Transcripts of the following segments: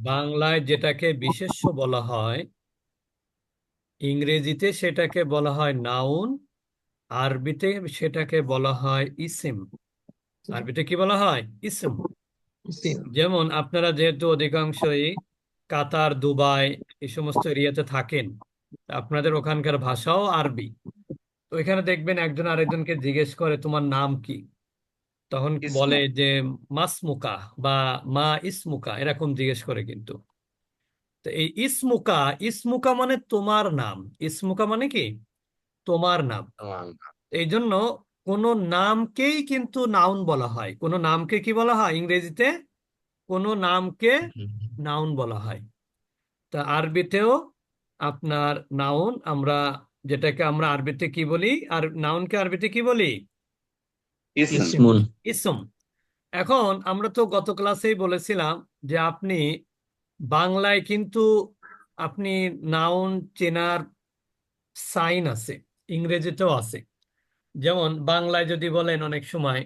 বাংলায় যেটাকে বিশেষ্য বলা হয় ইংরেজিতে সেটাকে বলা হয় নাউন আরবিতে সেটাকে বলা হয় ইসিম। আরবিতে কি বলা হয়? ইসম। যেমন আপনারা যেহেতু অধিকাংশই কাতার দুবাই এই সমস্ত এরিয়াতে থাকেন আপনাদের ওখানকার ভাষাও আরবি। তো এখানে দেখবেন একজন আরেকজনকে জিজ্ঞেস করে তোমার নাম কি? তখন বলে যে মাসমুকা বা মা ইসমুকা এরকম জিজ্ঞেস করে কিন্তু। তো এই ইসমুকা ইসমুকা মানে তোমার নাম। ইসমুকা মানে কি? তোমার নাম। এই জন্য কোন নামকেই কিন্তু নাউন বলা হয়। কোন নামকে কি বলা হয় ইংরেজিতে? কোন নামকে নাউন বলা হয়। তা আরবিতেও আপনার নাউন আমরা যেটাকে আমরা আরবিতে কি বলি? আর নাউনকে আরবিতে কি বলি? ইসমুন ইসম। এখন আমরা তো গত ক্লাসেই বলেছিলাম যে আপনি বাংলায় কিন্তু আপনি নাউন চেনার সাইন আছে ইংরেজিতেও আছে। যেমন বাংলায় যদি বলেন অনেক সময়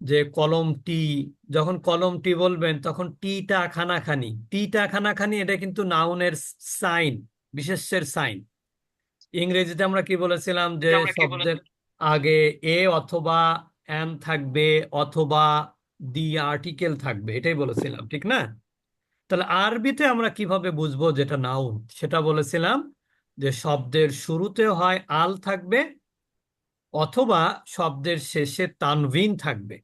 যে কলম টি যখন কলম টি বলবেন তখন টিটা খানাখানি টিটা খানাখানি এটা কিন্তু নাউনের সাইন বিশেষ্যের সাইন। ইংরেজিতে আমরা কি বলেছিলাম যে শব্দের আগে এ অথবা এম থাকবে অথবা দি আর্টিকেল থাকবে এটাই বলেছিলাম ঠিক না? তাহলে আরবিতে আমরা কীভাবে বুঝব যেটা নাউন? সেটা বলেছিলাম যে শব্দের শুরুতে হয় আল থাকবে অথবা শব্দের শেষে তানভিন থাকবে।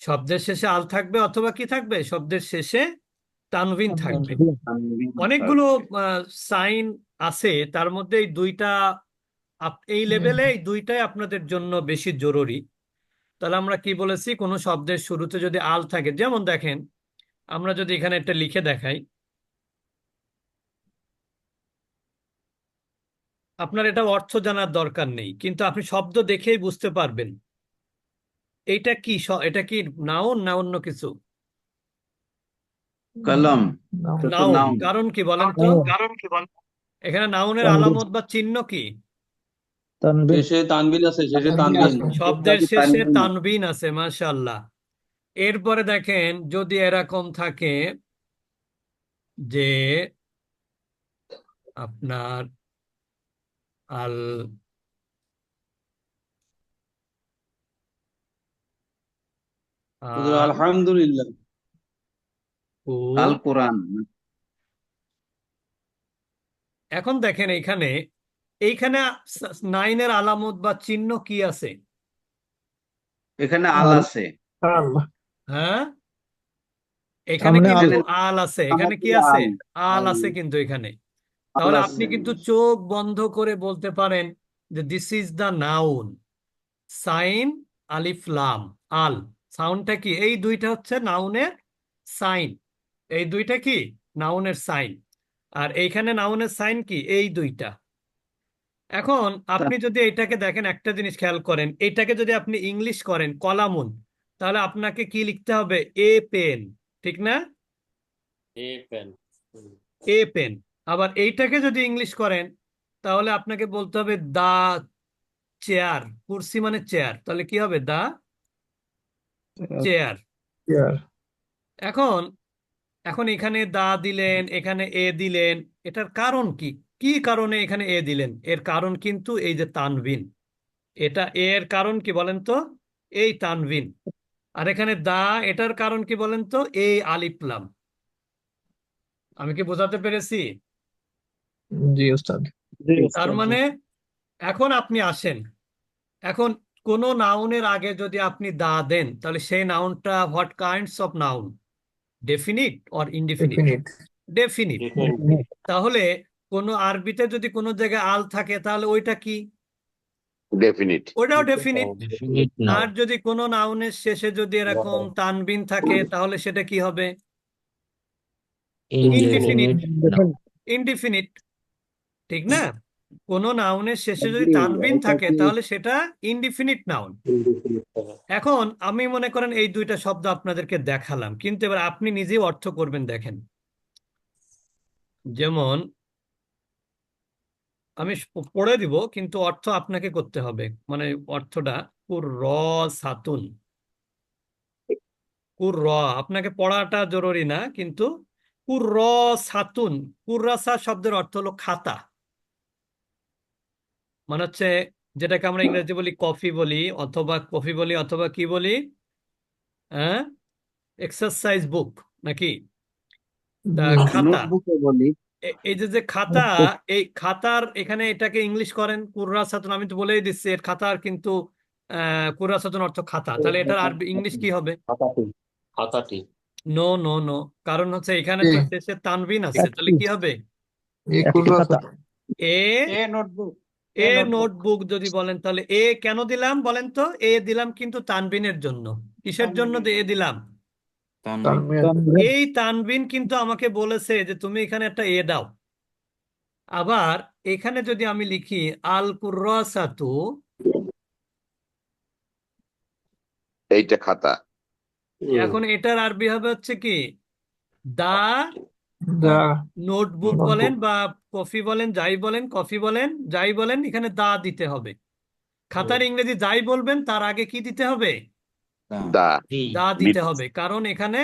শব্দের শেষে আল থাকবে অথবা কি থাকবে? শব্দের শেষে তানভিন থাকবে। অনেকগুলো সাইন আছে তার মধ্যে এই দুইটা এই লেভেলে এই দুইটাই আপনাদের জন্য বেশি জরুরি। তাহলে আমরা কি বলেছি? কোনো শব্দের শুরুতে যদি আল থাকে যেমন দেখেন আমরা যদি এখানে একটা লিখে দেখাই। আপনার এটা অর্থ জানার দরকার নেই কিন্তু আপনি শব্দ দেখেই বুঝতে পারবেন। এটা কি এটা কি নাউন না অন্য কিছু? কলম। Noun noun. কারণ কি বলেন তো? কারণ কি বল এখানে নাউনের আলামত বা চিহ্ন কি? তানবিন শেষে তানবিন আছে শেষে তানবিন। শব্দের শেষে তানবিন। তানবিন আছে মাশাআল্লাহ। এরপরে দেখেন যদি এরকম থাকে যে আপনার আল আলহামদুলিল্লাহ। আল কোরআন। এখন দেখেন এইখানে এইখানে নাইনের আলামত বা চিহ্ন কি আছে? এখানে আল। আছে। হ্যাঁ? এখানে কিন্তু আল। আছে। এখানে কি আছে? আল। আছে কিন্তু এখানে। তাহলে আপনি কিন্তু চোখ বন্ধ করে বলতে পারেন যে this is the noun sign আলিফ লাম আল। সাউন্ডটা কি? এই দুইটা হচ্ছে নাউনের সাইন এই দুইটা কি? নাউনের সাইন আর এইখানে নাউনের সাইন কি? এই দুইটা। এখন আপনি যদি এটাকে দেখেন একটা জিনিস খেয়াল করেন এইটাকে যদি আপনি ইংলিশ করেন কলামুন তাহলে আপনাকে কি লিখতে হবে? এ পেন ঠিক না? A pen a pen. আবার এইটাকে যদি ইংলিশ করেন তাহলে আপনাকে বলতে হবে দা চেয়ার কুরসি মানে চেয়ার তাহলে কি হবে? The chair. এখন এখন এখানে দা দিলেন এখানে এ দিলেন এটার কারণ কি? কি কারণে এখানে এ দিলেন? এর কারণ কিন্তু এই যে তানভিন। এটা এর কারণ কি বলেন তো? এই তানভিন। আর এখানে দা এটার কারণ কি বলেন তো? এই আলিফলাম আমি কি বোঝাতে পেরেছি? জি উস্তাদ তার মানে এখন আপনি আসেন। এখন কোন নাউনের আগে যদি আপনি দা দেন তাহলে সেই নাউনটা what kinds of noun? Definite or indefinite? Definite. তাহলে কোন আরবিতে যদি কোনো জায়গায় আল থাকে তাহলে ওইটা কি? ডেফিনিট ওটাও ডেফিনিট আর যদি কোনো নাউনের শেষে যদি এরকম তানবিন থাকে তাহলে সেটা কি হবে? Indefinite ইনডিফিনিট ঠিক না? কোন নাউনের শেষে যদি তানবিন থাকে তাহলে সেটা ইনডিফিনিট নাউন এখন আমি মনে করেন এই দুইটা শব্দ আপনাদেরকে দেখালাম কিন্তু এবার আপনি নিজেই অর্থ করবেন দেখেন। যেমন আমি পড়ে দিব কিন্তু অর্থ আপনাকে করতে হবে। মানে অর্থটা কুর র সাতুন কুর র আপনাকে পড়াটা জরুরি না কিন্তু কুর্রসাতুন কুর্রাসা শব্দের অর্থ হলো খাতা। মানে হচ্ছে যেটাকে আমরা ইংরেজি বলি কফি বলি অথবা কফি বলি অথবা কি বলি? হ্যাঁ এক্সারসাইজ বুক নাকি? খাতা। বলি। এই যে যে খাতা এই খাতার এখানে এটাকে ইংলিশ করেন কুর্রাসাতুন আমি তো বলেই দিচ্ছি এর খাতার কিন্তু আহ কুর্রাসাতুন অর্থ খাতা। তাহলে এটার আরবি ইংলিশ কি হবে? খাতাটি। খাতাটি। No no no. কারণ হচ্ছে এখানে তো শেষে তানবিন আছে তাহলে কি হবে? A a notebook a notebook. যদি বলেন তাহলে এ কেন দিলাম বলেন তো? এ দিলাম কিন্তু তানবিনের জন্য। কিসের জন্য এ দিলাম? তানবির এই তানবিন কিন্তু আমাকে বলেছে যে তুমি এখানে একটা এ দাও। আবার এখানে যদি আমি লিখি আল কুর্রাসাতু এইটা খাতা। এখন এটার আরবি হবে হচ্ছে কি? দা দা। নোটবুক বলেন বা কফি বলেন যাই বলেন কফি বলেন যাই বলেন এখানে দা দিতে হবে। খাতার ইংরেজি যাই বলবেন তার আগে কি দিতে হবে? দা। দা দিতে হবে কারণ এখানে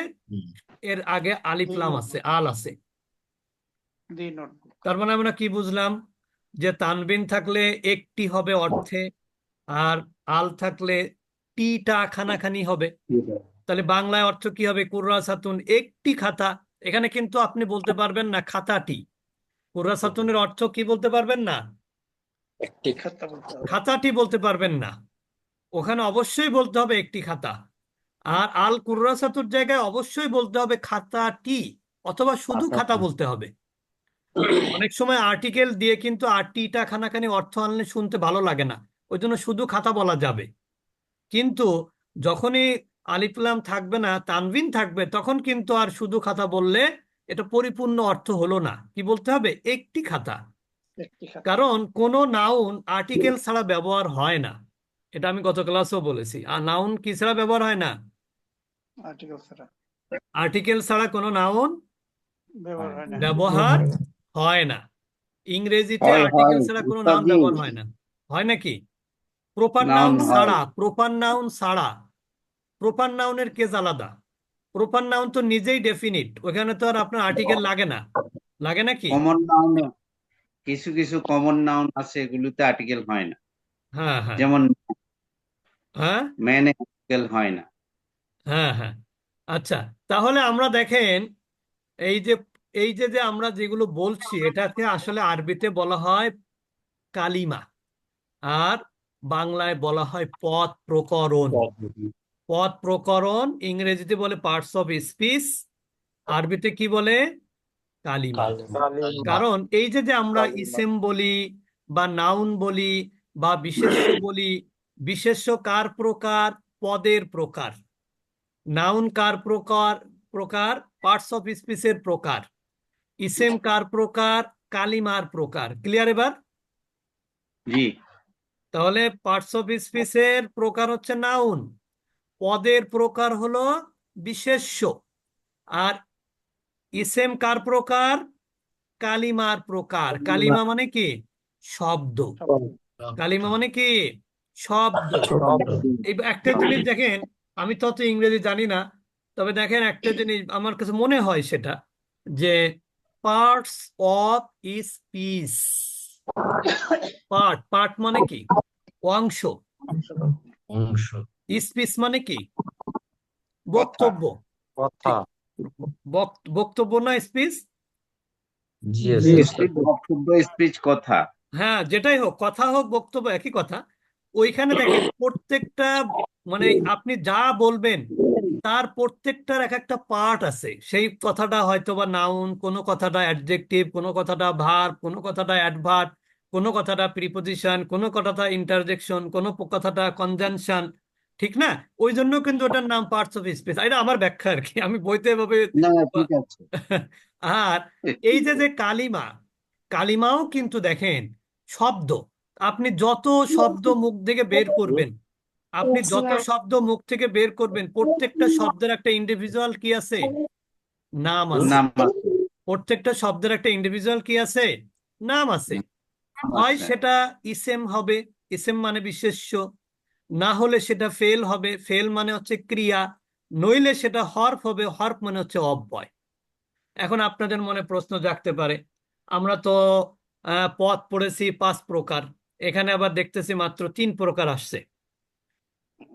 এর আগে আলিফ লাম আছে আল আছে। তার মানে আমরা কি বুঝলাম? যে তানবিন থাকলে একটি হবে অর্থে আর আল থাকলে টিটা খানাখানি হবে। তাহলে বাংলায় অর্থ কি হবে? কুর্রাসাতুন একটি খাতা। এখানে কিন্তু আপনি বলতে পারবেন না খাতাটি। কুর্রাসাতুনের অর্থ কি বলতে পারবেন না? খাতাটি বলতে পারবেন না। ওখানে অবশ্যই বলতে হবে একটি খাতা। আর আল কুর্রাসাতুর জায়গায় অবশ্যই বলতে হবে খাতাটি অথবা শুধু খাতা বলতে হবে। অনেক সময় আর্টিকেল দিয়ে কিন্তু আরটিটা খানাখানি অর্থ আনলে শুনতে ভালো লাগে না। ওই জন্য শুধু খাতা বলা যাবে। কিন্তু যখনই আলিফলাম থাকবে না তানবিন থাকবে তখন কিন্তু আর শুধু খাতা বললে এটা পরিপূর্ণ অর্থ হলো না। কি বলতে হবে? একটি খাতা। কারণ কোনো নাউন আর্টিকেল ছাড়া ব্যবহার হয় না। এটা আমি গত ক্লাসেও বলেছি। আর নাউন কি ছাড়া ব্যবহার হয় না? আর্টিকেল ছাড়া। আর্টিকেল ছাড়া কোনো নাউন ব্যবহার হয় না। হয় ইংরেজিতে আর্টিকেল ছাড়া কোনো নাউন ব্যবহার হয় না। হয় নাকি? প্রপার নাউন ছাড়া প্রপার নাউন ছাড়া প্রপার নাউনের কেস আলাদা। প্রপার নাউন তো নিজেই ডেফিনিট ওখানে তো আর আপনার আর্টিকেল লাগে না। লাগে নাকি কমন নাউন কিছু কিছু কমন নাউন আছে এগুলোতে আর্টিকেল হয় না। হ্যাঁ হ্যাঁ। যেমন হ্যাঁ? ম্যানে আর্টিকেল হয় না। হ্যাঁ হ্যাঁ। আচ্ছা তাহলে আমরা দেখেন এই যে এই যে যে আমরা যেগুলো বলছি এটাকে আসলে আরবিতে বলা হয় কালিমা আর বাংলায় বলা হয় পদ প্রকরণ। পদ প্রকরণ ইংরেজিতে বলে পার্টস অফ স্পিচ আরবিতে কি বলে? কালিমা। কারণ এই যে যে আমরা ইসেম বলি বা নাউন বলি বা বিশেষ্য বলি বিশেষ্য কার প্রকার? পদের প্রকার। নাউন কার প্রকার? প্রকার। পার্টস অফ স্পিচের প্রকার। ইসেম কার প্রকার? কালিমার প্রকার। ক্লিয়ার এবার? জি। তাহলে পার্টস অফ স্পিচের প্রকার হচ্ছে নাউন। পদের প্রকার হলো বিশেষ্য। আর ইসেম কার প্রকার? কালিমার প্রকার। কালিমা মানে কি? শব্দ। কালিমা মানে কি? শব্দ এই একটা জিনিস দেখেন আমি তত ইংরেজি জানি না তবে দেখেন একটা জিনিস আমার কাছে মনে হয় সেটা যে parts of speech part part মানে কি? অংশ। অংশ। স্পিচ মানে কি? বক্তব্য। কথা। বক্তব্য না স্পিচ জি জি, স্পিচ বক্তব্য স্পিচ কথা। হ্যাঁ যেটাই হোক কথা হোক বক্তব্য একই কথা। ওইখানে দেখেন প্রত্যেকটা মানে আপনি যা বলবেন তার প্রত্যেকটার এক একটা পার্ট আছে। সেই কথাটা হয়তো বা নাউন কোনো কথাটা অ্যাডজেক্টিভ কোনো কথাটা ভার্ব কোনো কথাটা অ্যাডভার্ব কোনো কথাটা প্রিপোজিশন কোনো কথাটা ইন্টারজেকশন কোনো কথাটা কনজাংশন ঠিক না? ওই জন্য কিন্তু ওটার নাম পার্টস অফ স্পিচ এটা আমার ব্যাখ্যা আর কি আমি বইতে এভাবে আর এই যে যে কালিমা কালিমাও কিন্তু দেখেন শব্দ। আপনি যত শব্দ মুখ থেকে বের করবেন আপনি যত শব্দ মুখ থেকে বের করবেন প্রত্যেকটা শব্দের একটা ইন্ডিভিজুয়াল কি আছে? নাম আছে। প্রত্যেকটা শব্দের একটা ইন্ডিভিজুয়াল কি আছে? নাম আছে। হয় সেটা ইসেম হবে ইসেম মানে বিশেষ্য। না হলে সেটা ফেল হবে। ফেল মানে হচ্ছে ক্রিয়া। নইলে সেটা হরফ হবে। হরফ মানে হচ্ছে অব্যয়। এখন আপনাদের মনে প্রশ্ন জাগতে পারে। আমরা তো আহ, পদ পড়েছি পাঁচ প্রকার। এখানে আবার দেখতেছি মাত্র তিন প্রকার আসছে।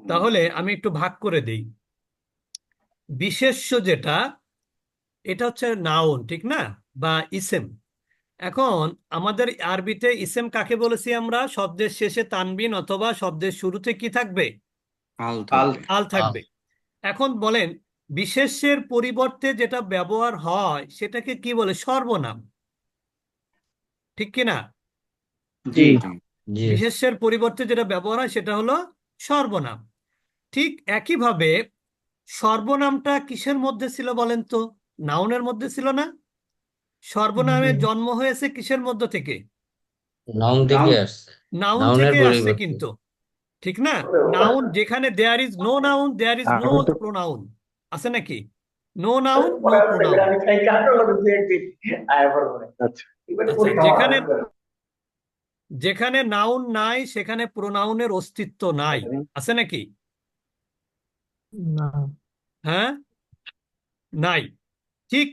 তাহলে আমি একটু ভাগ করে দেই। বিশেষ্য যেটা এটা হচ্ছে নাউন ঠিক না? বা ইসেম এখন আমাদের আরবিতে ইসেম কাকে বলেছি আমরা? শব্দের শেষে তানবিন অথবা শব্দের শুরুতে কি থাকবে? আল আল থাকবে। এখন বলেন বিশেষ্যের পরিবর্তে যেটা ব্যবহার হয় সেটাকে কি বলে? সর্বনাম। ঠিক কি না? জি। জি। বিশেষ্যের পরিবর্তে যেটা ব্যবহার হয় সেটা হলো সর্বনাম। ঠিক একইভাবে সর্বনামটা কিসের মধ্যে ছিল বলেন তো? নাউনের মধ্যে ছিল না? সর্বনামের জন্ম হয়েছে কিসের মধ্য থেকে? নাউন থেকে নাউন। আসছে। নাউন থেকে আসছে কিন্তু। ঠিক না? নাউন যেখানে there is no noun there is no pronoun আছে নাকি? নো নাউন নো প্রোনাউন যেখানে যেখানে নাউন নাই সেখানে প্রোনাউনের অস্তিত্ব নাই। আছে নাকি? না। হ্যাঁ? নাই। ঠিক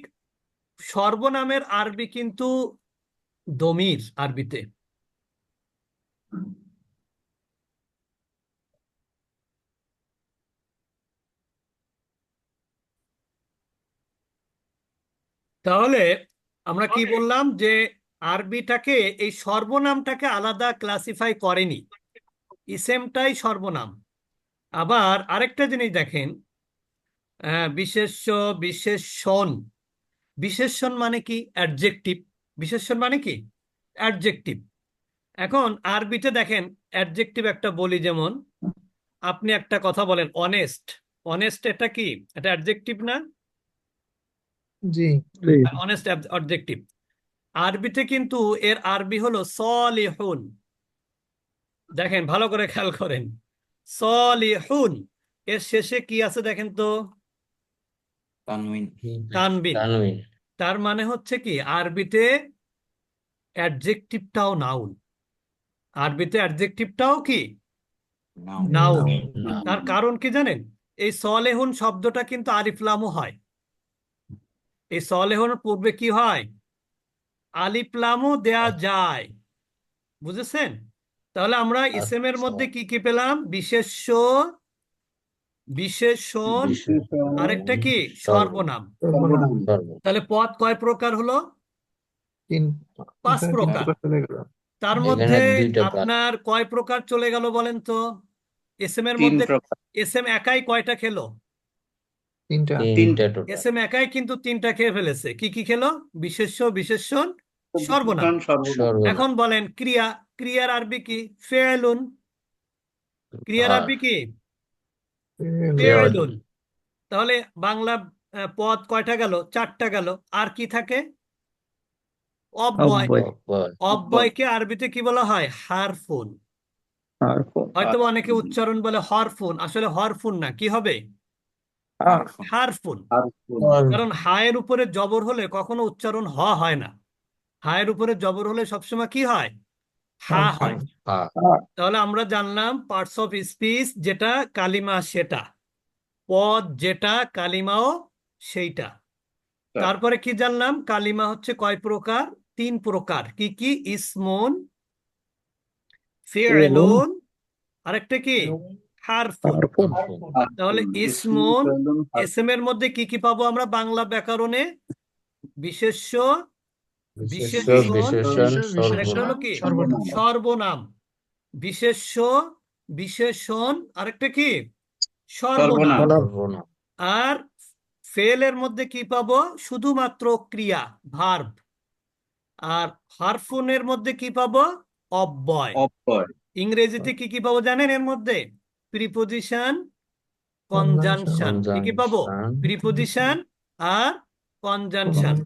সর্বনামের আরবি কিন্তু দমির আরবিতে। তাহলে আমরা কি বললাম যে আরবিটাকে এই সর্বনামটাকে আলাদা ক্লাসিফাই করেনি। ইসেমটাই সর্বনাম। আবার আরেকটা জিনিস দেখেন আহ, বিশেষ্য বিশেষণ বিশেষণ মানে কি? অ্যাডজেক্টিভ বিশেষণ মানে কি? অ্যাডজেক্টিভ এখন আরবিতে দেখেন অ্যাডজেক্টিভ একটা বলি যেমন আপনি একটা কথা বলেন অনেস্ট অনেস্ট এটা কি? এটা অ্যাডজেক্টিভ না? জি। অনেস্ট অবজেক্টিভ আরবিতে কিন্তু এর আরবি হলো সলিহুন। দেখেন ভালো করে খেয়াল করেন। সলিহুন। এর শেষে কি আছে দেখেন তো? তানবিন। তার মানে হচ্ছে কি? আরবিতে অ্যাডজেক্টিভটাও নাউন। আরবিতে অ্যাডজেক্টিভটাও কি? নাউন। নাউন। তার কারণ কি জানেন? এই সলেহুন শব্দটা কিন্তু আরিফলামও হয়। এই সলেহুন পূর্বে কি হয়? আলিফলামও দেয়া যায়। বুঝেছেন? তাহলে আমরা ইসেমের মধ্যে কি কি পেলাম? বিশেষ্য বিশেষণ আরেকটা কি? সর্বনাম। তাহলে পদ কয় প্রকার হলো? পাঁচ প্রকার। তার মধ্যে আপনার কয় প্রকার চলে গেল বলেন তো? এসএম এর মধ্যে এসএম একাই কয়টা খেলো? তিনটা। তিনটা এসএম একাই কিন্তু তিনটা খেয়ে ফেলেছে। কি কি খেলো? বিশেষ্য বিশেষণ সর্বনাম। এখন বলেন ক্রিয়া ক্রিয়ার আরবি কি? ফেলুন। ক্রিয়ার আরবি কি? ফেলুন। তাহলে বাংলা পদ কয়টা গেল? চারটা গেল। আর কি থাকে? অব্যয়। অব্যয়। অব্যয়কে আরবিতে কি বলা হয়? হারফুন। হয়তো অনেকে উচ্চারণ বলে হরফুন। আসলে হরফুন না। কি হবে? হারফুন। কারণ হায়ের উপরে জবর হলে কখনো উচ্চারণ হ হয় না। হায়ের উপরে জবর হলে সবসময় কি হয়? হা হয় তাহলে আমরা জানলাম পার্টস অফ স্পিচ যেটা কালিমা সেটা পদ যেটা কালিমাও সেইটা। তারপরে কি জানলাম? কালিমা হচ্ছে কয় প্রকার? তিন প্রকার। কি কি? ইসমুন ফিউলুন আরেকটা কি? হারফুন তাহলে ইসমুন এসএম এর মধ্যে কি কি পাবো আমরা? বাংলা ব্যাকরণে বিশেষ্য বিশেষণ, সর্বনাম। বিশেষ্য বিশেষণ আরেকটা কি? সর্বনাম। আর ফেলের মধ্যে কি পাবো? শুধুমাত্র ক্রিয়া ভার্ব আর হারফুনের মধ্যে কি পাবো? অব্যয়। অব্যয়। ইংরেজিতে কি কি পাবো জানেন এর মধ্যে? প্রিপোজিশন কনজাংশন কি কি পাবো? প্রিপোজিশন আর কনজাংশন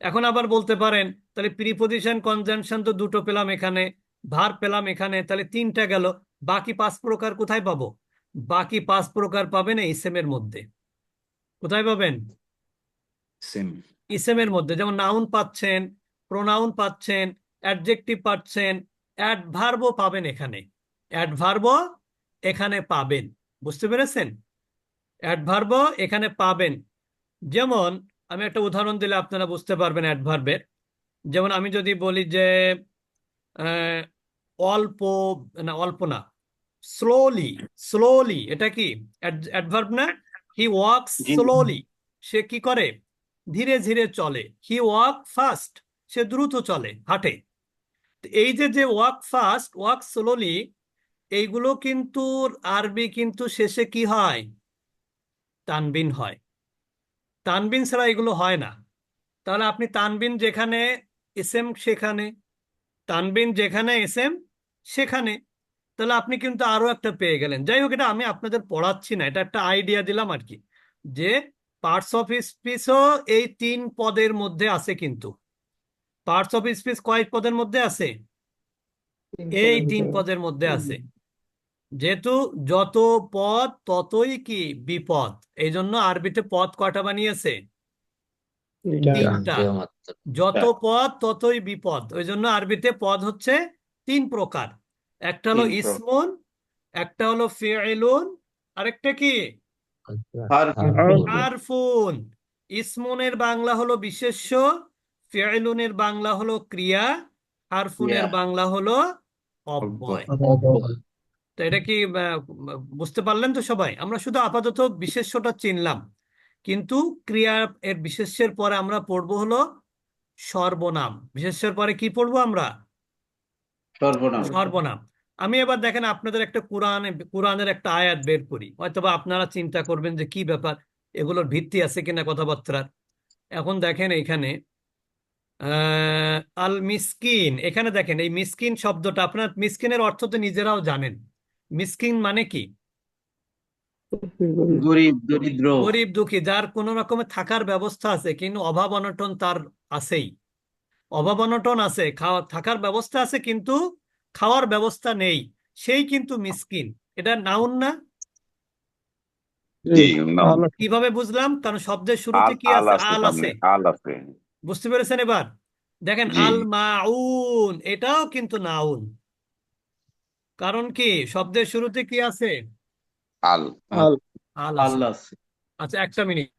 এখন আবার বলতে পারেন তাহলে প্রিপোজিশন কনজাংশন তো দুটো পেলাম এখানে ভার পেলাম এখানে তাহলে তিনটা গেল বাকি পাঁচ প্রকার কোথায় পাবো? বাকি পাঁচ প্রকার পাবেন ইসেমের মধ্যে। কোথায় পাবেন? সেম ইসেমের মধ্যে যেমন নাউন পাচ্ছেন প্রোনাউন পাচ্ছেন অ্যাডজেক্টিভ পাচ্ছেন অ্যাডভার্বও পাবেন এখানে। অ্যাডভার্বও এখানে পাবেন। বুঝতে পেরেছেন? অ্যাডভার্বও এখানে পাবেন। যেমন আমি একটা উদাহরণ দিলে আপনারা বুঝতে পারবেন অ্যাডভার্বের। যেমন আমি যদি বলি যে আহ, অল্প না অল্প না স্লোলি স্লোলি এটা কি? অ্যাডভার্ব না? হি ওয়াকস জি। স্লোলি সে কি করে? ধীরে ধীরে চলে। হি ওয়াক ফাস্ট সে দ্রুত চলে হাঁটে। এই যে যে ওয়াক ফাস্ট ওয়াক স্লোলি এইগুলো কিন্তু আরবি কিন্তু শেষে কি হয়? তানবিন হয়। তানবিন ছাড়া এগুলো হয় না। তাহলে আপনি তানবিন যেখানে এসএম সেখানে। তানবিন যেখানে এসএম সেখানে। তাহলে আপনি কিন্তু আরও একটা পেয়ে গেলেন। যাই হোক এটা আমি আপনাদের পড়াচ্ছি না এটা একটা আইডিয়া দিলাম আর কি যে পার্টস অফ স্পিচও এই তিন পদের মধ্যে আছে কিন্তু। পার্টস অফ স্পিচ কয় পদের মধ্যে আছে? এই তিন পদের মধ্যে আছে। যেহেতু যত পদ ততই কি বিপদ এই জন্য আরবিতে পদ কটা বানিয়েছে? তিনটা। যত পদ ততই বিপদ ওই জন্য আরবিতে পদ হচ্ছে তিন প্রকার। একটা হলো। ইসমুন একটা হলো ফিউলুন আরেকটা কি? আরফুন। ইসমুনের বাংলা হলো বিশেষ্য ফিউলুনের বাংলা হলো ক্রিয়া আরফুনের ক্রিয়া। বাংলা হলো অব্যয়। তো এটা কি বুঝতে পারলেন তো সবাই? আমরা শুধু আপাতত বিশেষ্যটা চিনলাম। কিন্তু ক্রিয়া এর বিশেষ্যের পরে আমরা পড়ব হলো সর্বনাম। বিশেষ্যের পরে কি পড়ব আমরা? সর্বনাম। সর্বনাম। আমি এবার দেখেন আপনাদের একটা কোরআন কোরআনের একটা আয়াত বের করি। হয়তোবা আপনারা চিন্তা করবেন যে কি ব্যাপার এগুলোর ভিত্তি আছে কিনা কথাবার্তার। এখন দেখেন এখানে আহ, আল মিসকিন এখানে দেখেন এই মিসকিন শব্দটা আপনার মিসকিনের অর্থ তো নিজেরাও জানেন। মিসকিন মানে কি? গরিব দরিদ্র। গরিব দুঃখী যার কোনো রকমের থাকার ব্যবস্থা আছে কিন্তু অভাব অনটন তার আছেই। অভাব অনটন আছে খাওয়া থাকার ব্যবস্থা আছে কিন্তু খাওয়ার ব্যবস্থা নেই। সেই কিন্তু মিসকিন। এটা নাউন না? কীভাবে বুঝলাম? কারণ শব্দের শুরুতে কি আছে? আল আছে সামনে। আল আছে। বুঝতে পেরেছেন এবার? দেখেন। আল মাউন এটাও কিন্তু নাউন। কারণ কি? শব্দের শুরুতে কি আছে? আল। আল। আল আল্লাহ আছে। আচ্ছা একটা মিনিট।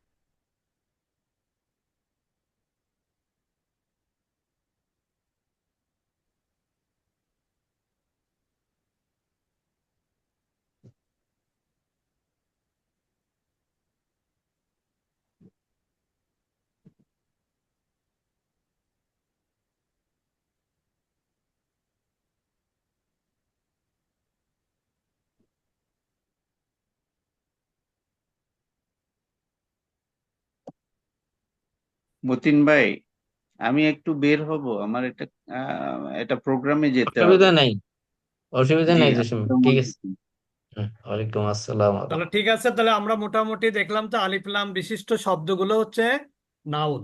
মতিন ভাই আমি একটু বের হব আমার একটা আহ, একটা প্রোগ্রামে যেতে হবে। অসুবিধা নাই অসুবিধা জি, নাই জসিম ঠিক আছে। ওয়ালাইকুম আসসালাম। তাহলে ঠিক আছে তাহলে আমরা মোটামুটি দেখলাম তো আলিফ লাম বিশিষ্ট শব্দগুলো হচ্ছে নাউন।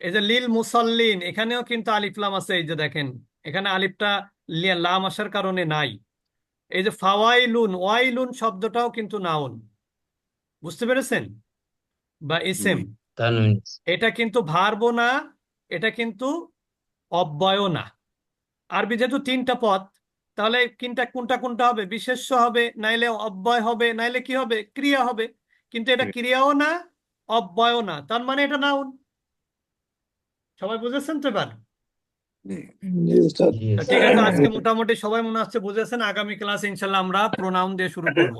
এই যে লিল মুসাল্লিন এখানেও কিন্তু আলিফ লাম আছে এই যে দেখেন এখানে আলিফটা লাম আসার কারণে নাই। এই যে ফাওয়াইলুন ওয়াইলুন শব্দটাও কিন্তু নাউন। বুঝতে পেরেছেন? বা ইসেম। এটা কিন্তু ভার্বও না এটা কিন্তু অব্যয়ও না। আরবি যেহেতু তিনটা পদ তাহলে কিনটা কোনটা কোনটা হবে? বিশেষ্য হবে নাইলে অব্যয় হবে নাইলে কি হবে? ক্রিয়া হবে। কিন্তু এটা ক্রিয়াও না অব্যয় না। তার মানে এটা নাউন সবাই বুঝেছেন তো এবার? ঠিক আছে আজকে মোটামুটি সবাই মনে হচ্ছে বুঝেছেন। আগামী ক্লাসে ইনশাল্লাহ আমরা প্রোনাউন দিয়ে শুরু করব।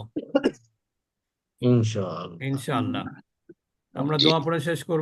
ইনশাআল্লাহ। ইনশাআল্লাহ। আমরা। দোয়া পড়ে শেষ করব